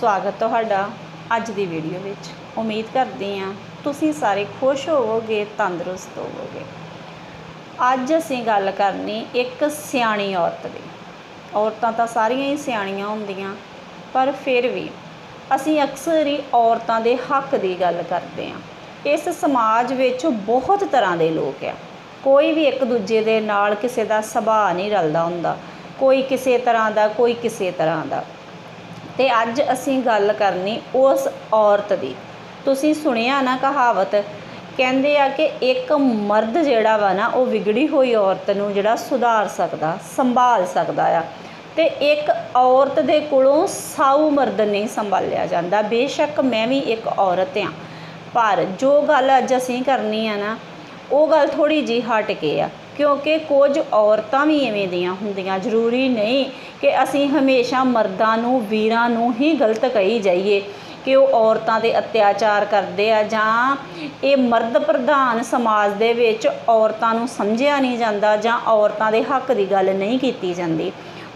ਸਵਾਗਤ ਤੁਹਾਡਾ ਅੱਜ ਦੀ ਵੀਡੀਓ ਵਿੱਚ। ਉਮੀਦ ਕਰਦੀ ਹਾਂ ਤੁਸੀਂ ਸਾਰੇ ਖੁਸ਼ ਹੋਵੋਗੇ, ਤੰਦਰੁਸਤ ਹੋਵੋਗੇ। ਅੱਜ ਅਸੀਂ ਗੱਲ ਕਰਨੀ ਇੱਕ ਸਿਆਣੀ ਔਰਤ ਦੀ। ਔਰਤਾਂ ਤਾਂ ਸਾਰੀਆਂ ਹੀ ਸਿਆਣੀਆਂ ਹੁੰਦੀਆਂ, ਪਰ ਫਿਰ ਵੀ ਅਸੀਂ ਅਕਸਰ ਹੀ ਔਰਤਾਂ ਦੇ ਹੱਕ ਦੀ ਗੱਲ ਕਰਦੇ ਹਾਂ। ਇਸ ਸਮਾਜ ਵਿੱਚ ਬਹੁਤ ਤਰ੍ਹਾਂ ਦੇ ਲੋਕ ਆ। ਕੋਈ ਵੀ ਇੱਕ ਦੂਜੇ ਦੇ ਨਾਲ ਕਿਸੇ ਦਾ ਸੁਭਾਅ ਨਹੀਂ ਰਲਦਾ ਹੁੰਦਾ। ਕੋਈ ਕਿਸੇ ਤਰ੍ਹਾਂ ਦਾ, ਕੋਈ ਕਿਸੇ ਤਰ੍ਹਾਂ ਦਾ। ਤੇ ਅੱਜ ਅਸੀਂ ਗੱਲ ਕਰਨੀ ਉਸ ਔਰਤ ਦੀ। ਤੁਸੀਂ ਸੁਣਿਆ ਨਾ ਕਹਾਵਤ, ਕਹਿੰਦੇ ਆ ਕਿ ਇੱਕ ਮਰਦ ਜਿਹੜਾ ਵਾ ਨਾ, ਉਹ ਵਿਗੜੀ ਹੋਈ ਔਰਤ ਨੂੰ ਜਿਹੜਾ ਸੁਧਾਰ ਸਕਦਾ, ਸੰਭਾਲ ਸਕਦਾ ਆ। ਤੇ ਇੱਕ ਔਰਤ ਦੇ ਕੋਲੋਂ ਸਾਊ ਮਰਦ ਨਹੀਂ ਸੰਭਾਲਿਆ ਜਾਂਦਾ। ਬੇਸ਼ੱਕ ਮੈਂ ਵੀ ਇੱਕ ਔਰਤ ਆ। ਪਰ ਜੋ ਗੱਲ ਅੱਜ ਅਸੀਂ ਕਰਨੀ ਆ ਨਾ, ਉਹ ਗੱਲ ਥੋੜੀ ਜੀ ਹਟ ਕੇ ਆ। ਕਿਉਂਕਿ ਕੁਝ ਔਰਤਾਂ ਵੀ ਐਵੇਂ ਦੀਆਂ ਹੁੰਦੀਆਂ। ਜ਼ਰੂਰੀ ਨਹੀਂ ਕਿ ਅਸੀਂ ਹਮੇਸ਼ਾ ਮਰਦਾਂ ਨੂੰ, ਵੀਰਾਂ ਨੂੰ ਹੀ ਗਲਤ ਕਹੀ ਜਾਈਏ ਕਿ ਉਹ ਔਰਤਾਂ ਦੇ ਅਤਿਆਚਾਰ ਕਰਦੇ ਆ ਜਾਂ ਇਹ ਮਰਦ ਪ੍ਰਧਾਨ ਸਮਾਜ ਦੇ ਵਿੱਚ ਔਰਤਾਂ ਨੂੰ ਸਮਝਿਆ ਨਹੀਂ ਜਾਂਦਾ ਜਾਂ ਔਰਤਾਂ ਦੇ ਹੱਕ ਦੀ ਗੱਲ ਨਹੀਂ ਕੀਤੀ ਜਾਂਦੀ।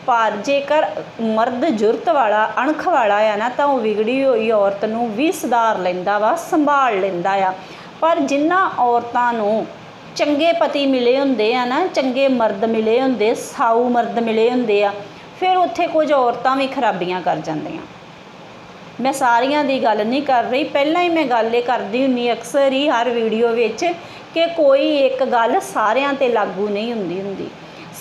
ਪਰ ਜੇਕਰ ਮਰਦ ਜੁਰਤ ਵਾਲਾ, ਅਣਖ ਵਾਲਾ ਆ ਨਾ, ਤਾਂ ਉਹ ਵਿਗੜੀ ਹੋਈ ਔਰਤ ਨੂੰ ਵੀ ਸੁਧਾਰ ਲੈਂਦਾ ਵਾ, ਸੰਭਾਲ ਲੈਂਦਾ ਆ। ਪਰ ਜਿਨ੍ਹਾਂ ਔਰਤਾਂ ਨੂੰ ਚੰਗੇ ਪਤੀ ਮਿਲੇ ਹੁੰਦੇ ਆ ਨਾ, ਚੰਗੇ ਮਰਦ ਮਿਲੇ ਹੁੰਦੇ, ਸਾਊ ਮਰਦ ਮਿਲੇ ਹੁੰਦੇ ਆ, ਫਿਰ ਉੱਥੇ ਕੁਝ ਔਰਤਾਂ ਵੀ ਖਰਾਬੀਆਂ ਕਰ ਜਾਂਦੀਆਂ। ਮੈਂ ਸਾਰੀਆਂ ਦੀ ਗੱਲ ਨਹੀਂ ਕਰ ਰਹੀ, ਪਹਿਲਾਂ ਹੀ ਮੈਂ ਗੱਲ ਇਹ ਕਰਦੀ ਹੁੰਨੀ ਅਕਸਰ ਹੀ ਹਰ ਵੀਡੀਓ ਵਿੱਚ ਕਿ ਕੋਈ ਇੱਕ ਗੱਲ ਸਾਰਿਆਂ ਤੇ ਲਾਗੂ ਨਹੀਂ ਹੁੰਦੀ ਹੁੰਦੀ।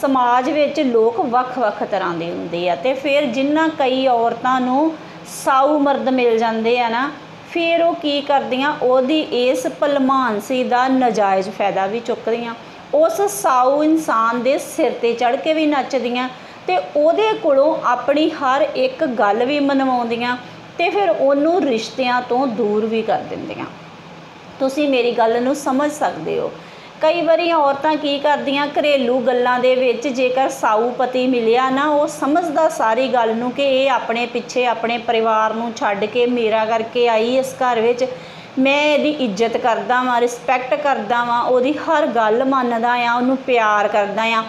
ਸਮਾਜ ਵਿੱਚ ਲੋਕ ਵੱਖ-ਵੱਖ ਤਰ੍ਹਾਂ ਦੇ ਹੁੰਦੇ ਆ ਤੇ ਫਿਰ ਜਿੰਨਾ ਕਈ ਔਰਤਾਂ ਨੂੰ ਸਾਊ ਮਰਦ ਮਿਲ ਜਾਂਦੇ ਆ ਨਾ ਫਿਰ ਉਹ ਕੀ ਕਰਦੀਆਂ? ਉਹਦੀ ਇਸ ਭਲਮਾਨਸੀ ਦਾ ਨਜਾਇਜ਼ ਫਾਇਦਾ ਵੀ ਚੁੱਕਦੀਆਂ। ਉਸ ਸਾਊ ਇਨਸਾਨ ਦੇ ਸਿਰ ਤੇ ਚੜ ਕੇ ਵੀ ਨੱਚਦੀਆਂ ਤੇ ਉਹਦੇ ਕੋਲੋਂ ਆਪਣੀ ਹਰ ਇੱਕ ਗੱਲ ਵੀ ਮਨਵਾਉਂਦੀਆਂ ਤੇ ਫਿਰ ਉਹਨੂੰ ਰਿਸ਼ਤਿਆਂ ਤੋਂ ਦੂਰ ਵੀ ਕਰ ਦਿੰਦੀਆਂ। ਤੁਸੀਂ ਮੇਰੀ ਗੱਲ ਨੂੰ ਸਮਝ ਸਕਦੇ ਹੋ। ਕਈ ਵਾਰੀ ਔਰਤਾਂ ਕੀ ਕਰਦੀਆਂ, ਘਰੇਲੂ ਗੱਲਾਂ ਦੇ ਵਿੱਚ ਜੇਕਰ ਸਾਊ ਪਤੀ ਮਿਲਿਆ ਨਾ, ਉਹ ਸਮਝਦਾ ਸਾਰੀ ਗੱਲ ਨੂੰ ਕਿ ਇਹ ਆਪਣੇ ਪਿੱਛੇ ਆਪਣੇ ਪਰਿਵਾਰ ਨੂੰ ਛੱਡ ਕੇ ਮੇਰਾ ਕਰਕੇ ਆਈ ਇਸ ਘਰ ਵਿੱਚ। ਮੈਂ ਇਹਦੀ ਇੱਜ਼ਤ ਕਰਦਾ ਵਾਂ ਰਿਸਪੈਕਟ ਕਰਦਾ ਵਾਂ, ਉਹਦੀ ਹਰ ਗੱਲ ਮੰਨਦਾ ਆ, ਉਹਨੂੰ ਪਿਆਰ ਕਰਦਾ ਆ।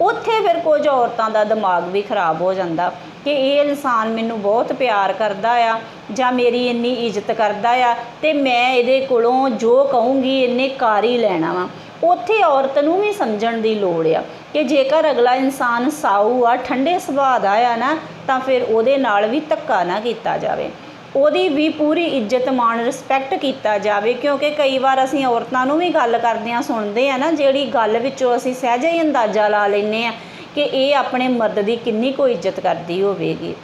ਉੱਥੇ ਫਿਰ ਕੁਝ ਔਰਤਾਂ ਦਾ ਦਿਮਾਗ ਵੀ ਖਰਾਬ ਹੋ ਜਾਂਦਾ ਕਿ ਇਹ ਇਨਸਾਨ ਮੈਨੂੰ ਬਹੁਤ ਪਿਆਰ ਕਰਦਾ ਆ ਜਾਂ ਮੇਰੀ ਇੰਨੀ ਇੱਜ਼ਤ ਕਰਦਾ ਆ ਤੇ ਮੈਂ ਇਹਦੇ ਕੋਲੋਂ ਜੋ ਕਹੂੰਗੀ, ਇਹਨੇ ਕਰ ਹੀ ਲੈਣਾ ਵਾ। ਉੱਥੇ ਔਰਤ ਨੂੰ ਵੀ ਸਮਝਣ ਦੀ ਲੋੜ ਆ ਕਿ ਜੇਕਰ ਅਗਲਾ ਇਨਸਾਨ ਸਾਊ ਆ, ਠੰਡੇ ਸੁਭਾਅ ਦਾ ਆ ਨਾ, ਤਾਂ ਫਿਰ ਉਹਦੇ ਨਾਲ ਵੀ ਧੱਕਾ ਨਾ ਕੀਤਾ ਜਾਵੇ। ਉਹਦੀ ਵੀ ਪੂਰੀ ਇੱਜ਼ਤ ਮਾਣ ਰਿਸਪੈਕਟ ਕੀਤਾ ਜਾਵੇ, ਕਿਉਂਕਿ ਕਈ ਵਾਰ ਅਸੀਂ ਔਰਤਾਂ ਨੂੰ ਵੀ ਗੱਲ ਕਰਦਿਆਂ ਸੁਣਦੇ ਆ ਨਾ, ਜਿਹੜੀ ਗੱਲ ਵਿੱਚੋਂ ਅਸੀਂ ਸਹਿਜੇ ਹੀ ਅੰਦਾਜ਼ਾ ਲਾ ਲੈਨੇ ਆ ਕਿ ਇਹ ਆਪਣੇ ਮਰਦ ਦੀ ਕਿੰਨੀ ਕੋ ਇੱਜ਼ਤ ਕਰਦੀ ਹੋਵੇਗੀ।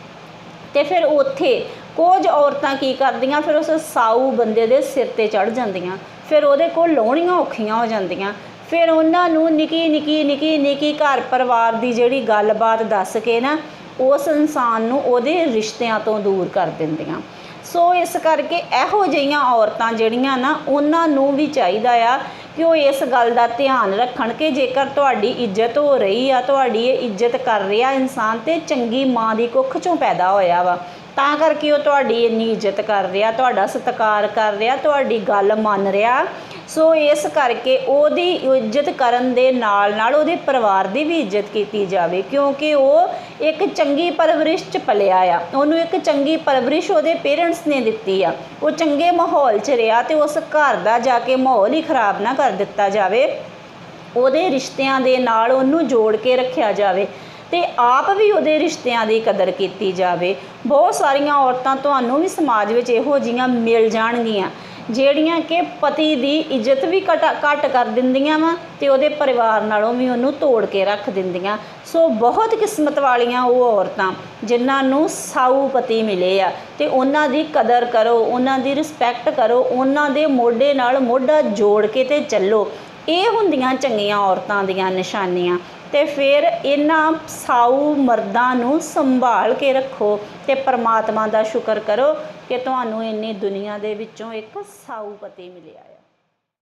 ਤੇ ਫਿਰ ਉੱਥੇ ਕੁਝ ਔਰਤਾਂ ਕੀ ਕਰਦੀਆਂ, ਫਿਰ ਉਸ ਸਾਊ ਬੰਦੇ ਦੇ ਸਿਰ ਤੇ ਚੜ ਜਾਂਦੀਆਂ। ਫਿਰ ਉਹਦੇ ਕੋਲ ਲਾਉਣੀਆਂ ਔਖੀਆਂ ਹੋ ਜਾਂਦੀਆਂ। ਫਿਰ ਉਹਨਾਂ ਨੂੰ ਨਿੱਕੀ ਨਿੱਕੀ ਨਿੱਕੀ ਨਿੱਕੀ ਘਰ ਪਰਿਵਾਰ ਦੀ ਜਿਹੜੀ ਗੱਲਬਾਤ ਦੱਸ ਕੇ ਨਾ, ਉਸ ਇਨਸਾਨ ਨੂੰ ਉਹਦੇ ਰਿਸ਼ਤਿਆਂ ਤੋਂ ਦੂਰ ਕਰ ਦਿੰਦੀਆਂ। ਸੋ ਇਸ ਕਰਕੇ ਇਹੋ ਜਿਹੀਆਂ ਔਰਤਾਂ ਜਿਹੜੀਆਂ ਨਾ, ਉਹਨਾਂ ਨੂੰ ਵੀ ਚਾਹੀਦਾ ਆ ਕਿ ਉਹ ਇਸ ਗੱਲ ਦਾ ਧਿਆਨ ਰੱਖਣ ਕਿ ਜੇਕਰ ਤੁਹਾਡੀ ਇੱਜ਼ਤ ਹੋ ਰਹੀ ਆ, ਤੁਹਾਡੀ ਇਹ ਇੱਜ਼ਤ ਕਰ ਰਿਹਾ ਇਨਸਾਨ ਤੇ ਚੰਗੀ ਮਾਂ ਦੀ ਕੁੱਖ ਚੋਂ ਪੈਦਾ ਹੋਇਆ ਵਾ। ਤਾਂ ਕਰਕੇ ਉਹ ਤੁਹਾਡੀ ਇੰਨੀ ਇੱਜ਼ਤ ਕਰ ਰਿਹਾ, ਤੁਹਾਡਾ ਸਤਿਕਾਰ ਕਰ ਰਿਹਾ, ਤੁਹਾਡੀ ਗੱਲ ਮੰਨ ਰਿਹਾ। ਸੋ ਇਸ ਕਰਕੇ ਉਹਦੀ ਇੱਜ਼ਤ ਕਰਨ ਦੇ ਨਾਲ ਨਾਲ ਉਹਦੇ ਪਰਿਵਾਰ ਦੀ ਵੀ ਇੱਜ਼ਤ ਕੀਤੀ ਜਾਵੇ, ਕਿਉਂਕਿ ਉਹ ਇੱਕ ਚੰਗੀ ਪਰਵਰਿਸ਼ ਚ ਪਲਿਆ ਆ। ਉਹਨੂੰ ਇੱਕ ਚੰਗੀ ਪਰਵਰਿਸ਼ ਉਹਦੇ ਪੇਰੈਂਟਸ ਨੇ ਦਿੱਤੀ ਆ। ਉਹ ਚੰਗੇ ਮਾਹੌਲ 'ਚ ਰਿਹਾ ਤੇ ਉਸ ਘਰ ਦਾ ਜਾ ਕੇ ਮਾਹੌਲ ਹੀ ਖਰਾਬ ਨਾ ਕਰ ਦਿੱਤਾ ਜਾਵੇ। ਉਹਦੇ ਰਿਸ਼ਤਿਆਂ ਦੇ ਨਾਲ ਉਹਨੂੰ ਜੋੜ ਕੇ ਰੱਖਿਆ ਜਾਵੇ। ਤੇ ਆਪ ਵੀ ਉਹਦੇ ਰਿਸ਼ਤਿਆਂ ਦੀ ਕਦਰ ਕੀਤੀ ਜਾਵੇ। ਬਹੁਤ ਸਾਰੀਆਂ ਔਰਤਾਂ ਤੁਹਾਨੂੰ ਵੀ ਸਮਾਜ ਵਿੱਚ ਇਹੋ ਜੀਆਂ ਮਿਲ ਜਾਣਗੀਆਂ, ਜਿਹੜੀਆਂ ਕਿ ਪਤੀ ਦੀ ਇੱਜ਼ਤ ਵੀ ਘਟ ਘਟ ਕਰ ਦਿੰਦੀਆਂ ਵਾ ਤੇ ਉਹਦੇ ਪਰਿਵਾਰ ਨਾਲੋਂ ਵੀ ਉਹਨੂੰ ਤੋੜ ਕੇ ਰੱਖ ਦਿੰਦੀਆਂ। ਸੋ ਬਹੁਤ ਕਿਸਮਤ ਵਾਲੀਆਂ ਉਹ ਔਰਤਾਂ, ਜਿਨ੍ਹਾਂ ਨੂੰ ਸਾਊ ਪਤੀ ਮਿਲੇ ਆ ਤੇ ਉਹਨਾਂ ਦੀ ਕਦਰ ਕਰੋ, ਉਹਨਾਂ ਦੀ ਰਿਸਪੈਕਟ ਕਰੋ, ਉਹਨਾਂ ਦੇ ਮੋਢੇ ਨਾਲ ਮੋਢਾ ਜੋੜ ਕੇ ਤੇ ਚੱਲੋ। ਇਹ ਹੁੰਦੀਆਂ ਚੰਗੀਆਂ ਔਰਤਾਂ ਦੀਆਂ ਨਿਸ਼ਾਨੀਆਂ। ਤੇ ਫਿਰ ਇਹਨਾਂ ਸਾਊ ਮਰਦਾਂ ਨੂੰ ਸੰਭਾਲ ਕੇ ਰੱਖੋ ਤੇ ਪਰਮਾਤਮਾ ਦਾ ਸ਼ੁਕਰ ਕਰੋ ਕਿ ਤੁਹਾਨੂੰ ਇੰਨੀ ਦੁਨੀਆ ਦੇ ਵਿੱਚੋਂ ਇੱਕ ਸਾਊ ਪਤੀ ਮਿਲਿਆ ਹੈ।